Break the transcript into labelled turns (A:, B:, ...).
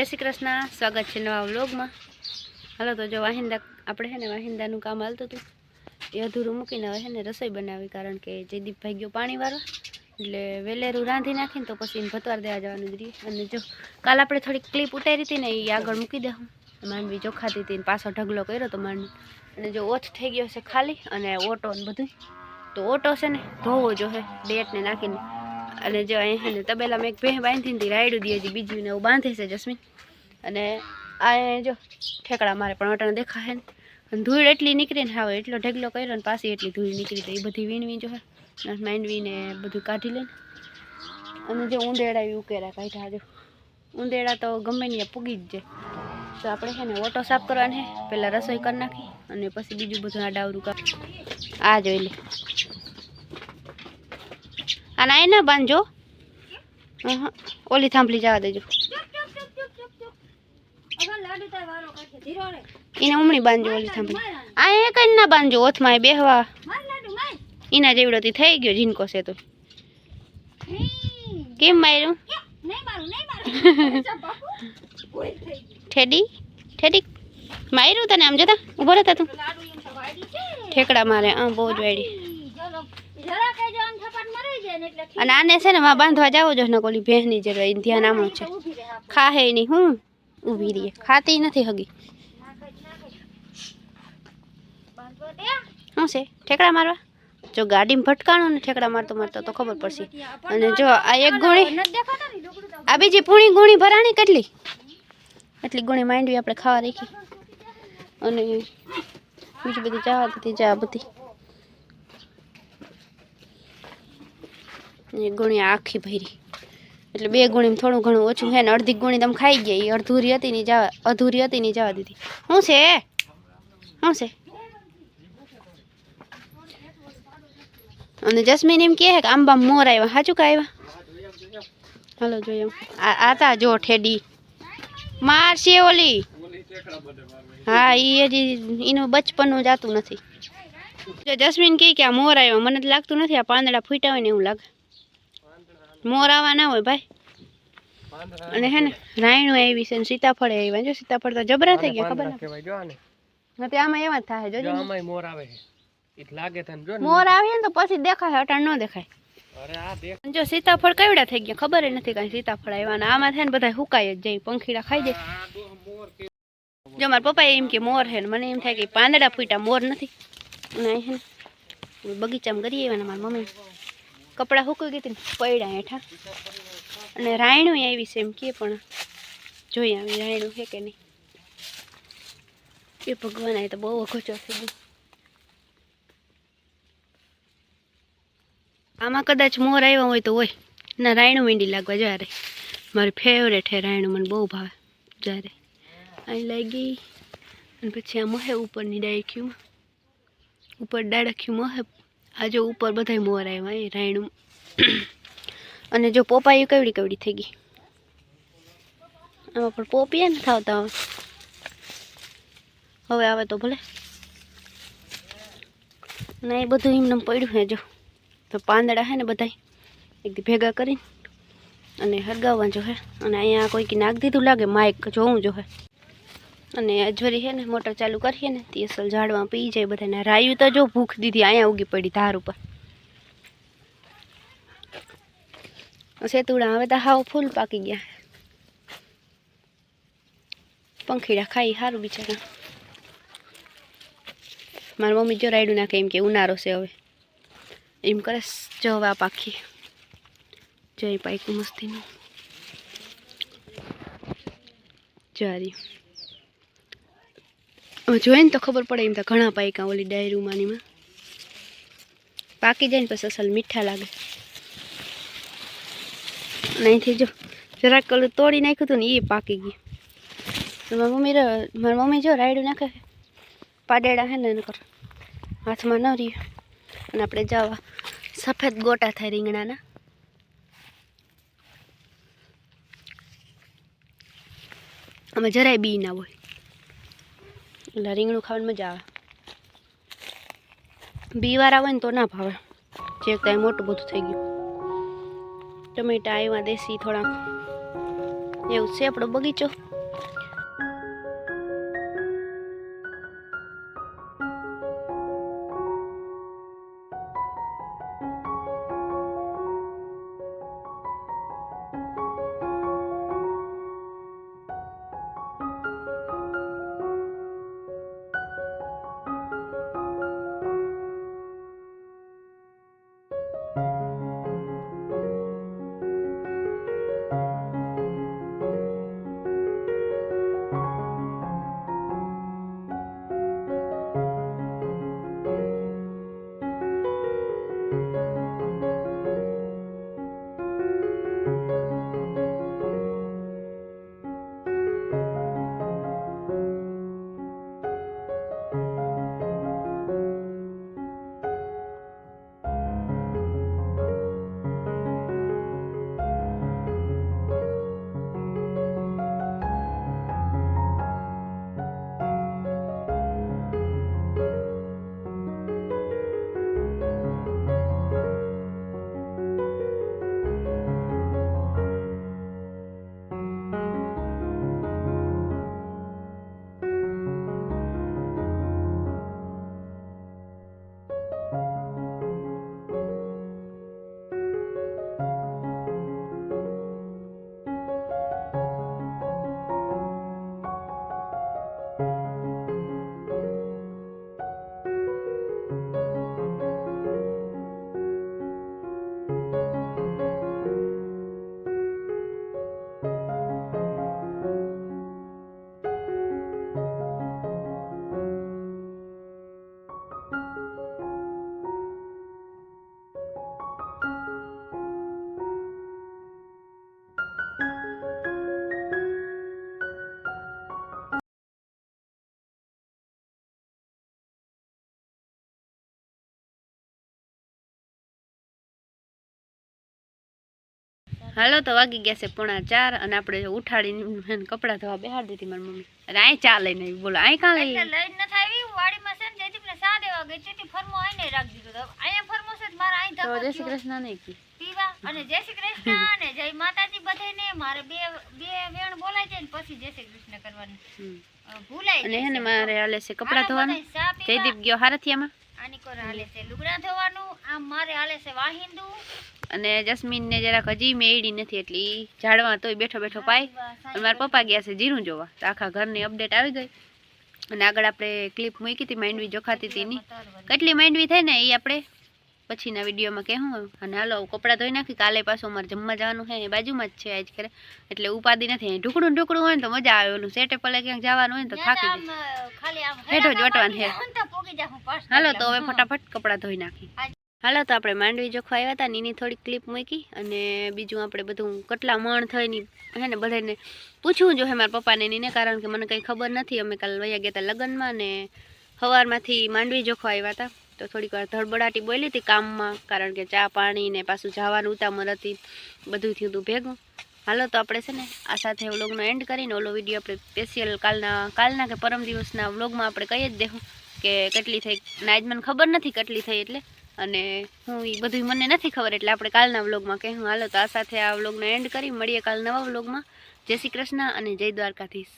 A: જય શ્રી કૃષ્ણ. સ્વાગત છે નવા વ્લોગમાં. હાલો તો જો વાહિંદા, આપણે છે ને વાહિંદાનું કામ હાલતું હતું. એ અધૂરું મૂકીને હવે છે ને રસોઈ બનાવી, કારણ કે જયદીપભાઈ ગયો પાણી વાળવા એટલે વેલેરું રાંધી નાખીને તો પછી એને ભતવાર દેવા જવાનું જ રહીએ અને જો કાલ આપણે થોડીક ક્લિપ ઉતારી હતી ને એ આગળ મૂકી દઉં માંડવી ચોખાતી હતી પાછો ઢગલો કર્યો તો માંડવી. અને જો ઓછ થઈ ગયો છે ખાલી અને ઓટો ને બધું તો ઓટો છે ને ધોવો જોશે ડેટને નાખીને. અને જો અહીં છે ને તબેલામાં એક ભેં બાંધી હતી રાયડું દે હજી બીજું ને એવું બાંધે છે જસ્મીન. અને આ જો ઠેકડા મારે પણ વટાણ દેખાય ને. અને ધૂળ એટલી નીકળી ને હવે એટલો ઢગલો કર્યો ને પાછી એટલી ધૂળ નીકળી તો એ બધી વીણવી જો માંડવીને બધું કાઢી લે અને જો ઉંદેડા એ ઉકેરા કાઢ્યા જો. ઉંદેડા તો ગમે ને પૂગી જ જાય. તો આપણે છે ને ઓટો સાફ કરવાનો છે પહેલાં રસોઈ કરી નાખી અને પછી બીજું બધું આ ડાવરું કાઢ આ જોઈ લે. આના એ ના બાંધજો ઓલી થાંભલી જવા દેજો. એને ઉમણી બાંધજો ઓલી થાંભલી. આ એ કઈ ના બાંધજો, ઓથમાં બેહવા. એના જેવડોથી થઈ ગયો, જીનકો છે તો. કેમ માર્યું? ઠેડી? ઠેડી? માર્યું તને આમ જતા? ઊભો રહેતા તું? ઠેકડા મારે આ બહુ જ વાડી અને આને છે ને બાંધવા જાવ જો ને કોલી ભેંસની જરૂર એને ધ્યાન આમ છે. ખાહે નહીં હું ઊભી રહીએ. ખાતી નથી હગી. શું છે? ઠેકડા મારવા? જો ગાડીમાં ભટકાણો ને ઠેકડા મારતો મારતો તો ખબર પડશે. અને જો આ એક ગુણી આ બીજી પૂણી ગુણી ભરાણી કેટલી? એટલી ગુણી માંડવી આપણે ખાવા રાખી. અને બીજી બધી ચા બધી ચા બધી. એક ગુણી આખી ભરી. એટલે બે ગુણી થોડું ઘણું ઓછું છે ને અડધી ગુણી તમે ખાઈ ગયા એ અડધુરી હતી ને જવા અધૂરી હતી ને જવા દીધી. શું છે? શું છે? અને જસ્મીન એમ કહે કે આંબા મોર આવ્યા સાચું કા આવ્યા હાલો જોઈએ. આ તા જો ઠેડી. મારશે ઓલી. હા એ હજી એનું બચપનનું જાતું નથી. જસ્મીન કહે કે આ મોર આવ્યા મને લાગતું નથી આ પાંદડા ફૂટ્યા હોય ને એવું લાગે. મોર આવા ના હોય ભાઈ. અને હે ને રાયણું આવી છે ને સીતાફળ આવ્યા જો સીતાફળ તો જબરા થઈ ગયા ખબર ના નથી આમાં એવા થાય જોજો ને.
B: મોર આવે છે. લાગે તને જો
A: મોર આવે ને તો પછી દેખાય અટાણ ન દેખાય. જો સીતાફળ કેવડા થઈ ગયા ખબર નથી કઈ સીતાફળ આવ્યા અને આમાં થાય ને બધા હુકાય જ જાય પંખીડા ખાઈ જાય. જો મારા પપ્પા એમ કે મોર છે ને મને એમ થાય કે પાંદડા ફૂટા મોર નથી. અને અહીં ને બગીચામાં કરી આવ્યા મારા મમ્મી. કપડાં હુકાઈ ગઈ હતી પડ્યા હેઠા. અને રાયણું આવી છે એમ કે પણ જોઈએ આવી રાયણું છે કે નહીં. એ ભગવાન આ તો બહુ અઘોચો થઈ ગયો. આમાં કદાચ મોર આવ્યો હોય તો હોય. ના, રાયણું મીંડી લાગવા જ્યારે મારી ફેવરેટ છે રાયણું, મને બહુ ભાવે. જ્યારે અહીં લાગી. અને પછી આ મહે ઉપરની ડાયખ્યું ઉપર ડાળખ્યું મહે આ જો ઉપર બધાય મોર આવ્યા એ રાયણું. અને જો પોપાઈ કેવડી કેવડી થઈ ગઈ. આમાં પણ પોપીએ ને થાવતા હવે. હવે આવે તો ભલે. ના એ બધું એમને પડ્યું હે જો. તો પાંદડા હે ને બધાય, એક ભેગા કરીને અને હરગાવવા જો હે અને અહીંયા કોઈક નાખ દીધું લાગે, માઇક જોવું જો હે અને અજવરી છે ને, મોટર ચાલુ કરીએ ને, તે અસલ ઝાડમાં પી જાય, બધાને રાયું તો જો ભૂખ દીધી, અહીંયા ઉગી પડી ધાર ઉપર. સેતુડા હવે તો હાવ ફૂલ પાકી ગયા. પંખીડા ખાઈ સારું બિચારા. મારી મમ્મી જો રાયડું નાખે, એમ કે ઉનાળો છે હવે. એમ કરે જો હવે પાખી. જય પાકું મસ્તીનું. જારી જોઈએ ને તો ખબર પડે એમ તો ઘણા પાયકા ઓલી ડાયરીમાં એમાં પાકી જાય ને પછી અસલ મીઠા લાગે. અને અહીંથી જો જરાક ઓલું તોડી નાખ્યું હતું ને એ પાકી ગયું. મારી મમ્મી મારી મમ્મી જો રાયડું નાખે પાડેડા હે ને એને કર હાથમાં ન રહ્યું. અને આપણે જવા. સફેદ ગોટા થાય રીંગણાના. આમાં જરાય બી ના હોય. એટલે રીંગણું ખાવાની મજા આવે. બી આવે ને તો ના ભાવે. જે કાંઈ મોટું બધું થઈ ગયું. ટમેટા આવ્યા, દેશી થોડાક. એવું છે આપણો બગીચો? હાલો તો વાગી ગયા છે પોણા ચાર અને આપણે ઉઠાડીને કપડાં ધોવા બેહાડી દીધી મારી મમ્મી. અને અહીં ચા લઈને આવી બોલો અહીં કાં લઈ?
C: લઈને આવી વાડીમાં છે ને જયદીપને સાત દેવા ગઈ તેથી ફરમો આઈને રાખી દીધો અહીંયા ફરમો છે મારે અહીં
A: તો જય શ્રી કૃષ્ણ નહીં કી.
C: પીવા અને જય શ્રી કૃષ્ણ અને જય માતાજી બધાયને. મારે બે બે વેણ બોલાય છે ને પછી જય શ્રી કૃષ્ણ કરવાની. ભૂલાય
A: અને હે ને મારે હાલે છે કપડા ધોવાનું. જયદીપ ગયો હારથિયામાં.
C: આની કોર હાલે છે લુગડા ધોવાનું આ મારે હાલે છે વાહિંદુ.
A: અને જસ્મીનને જરાક હજી મેળી નથી એટલી. ઝાડવા તોય બેઠો બેઠો પાય. અને મારા પપ્પા ગયા છે જીરું જોવા. તો આખા ઘરની અપડેટ આવી ગઈ. અને આગળ આપણે ક્લિપ મૂકી હતી માંડવી જોખાતી હતી ની કેટલી માંડવી થઈ ને એ આપણે? પછીના વિડીયોમાં કહેવું અને હાલો કપડાં ધોઈ નાખી કાલે પાછું અમારે જમવા જવાનું છે એ બાજુમાં જ છે આજ કરે એટલે ઉપાધિ નથી ઢુકડું ઢુકડું હોય ને તો મજા આવે ઓલું સેટે પલે ક્યાંક જવાનું હોય ને તો થાકી હેઠો જ વટવાનું છે. હાલો તો હવે. ફટાફટ કપડાં ધોઈ નાખી. હાલો તો આપણે માંડવી જોખવા આવ્યા હતા નીની એની થોડીક ક્લિપ મૂકી અને બીજું આપણે બધું કેટલા મણ થઈને હે ને બધાને પૂછવું જોઈએ મારા પપ્પાને ને કારણ કે મને કંઈ ખબર નથી. અમે કાલ વૈયા ગયા હતા લગ્નમાં ને સવારમાંથી માંડવી જોખવા આવ્યા હતા. તો થોડીક વાર ધડબડાટી બોલી હતી કામમાં, કારણ કે ચા પાણી ને પાછું જવાનું ઉતામળ હતી બધું થયું હતું ભેગું. હાલો તો આપણે છે ને આ સાથે વ્લોગનો એન્ડ કરીને ઓલો વીડિયો આપણે સ્પેશિયલ કાલના કાલના કે પરમ દિવસના વ્લોગમાં આપણે કહી જ દેવું કે કેટલી થઈ નાયજમાન મને ખબર નથી કેટલી થઈ એટલે, અને હું એ બધું મને નથી ખબર એટલે આપણે કાલના વ્લોગમાં કહેવું હાલો તો આ સાથે આ વ્લોગનો એન્ડ કરી, મળીએ કાલ નવા વ્લોગમાં. જય શ્રી કૃષ્ણ અને જય દ્વારકાધીશ.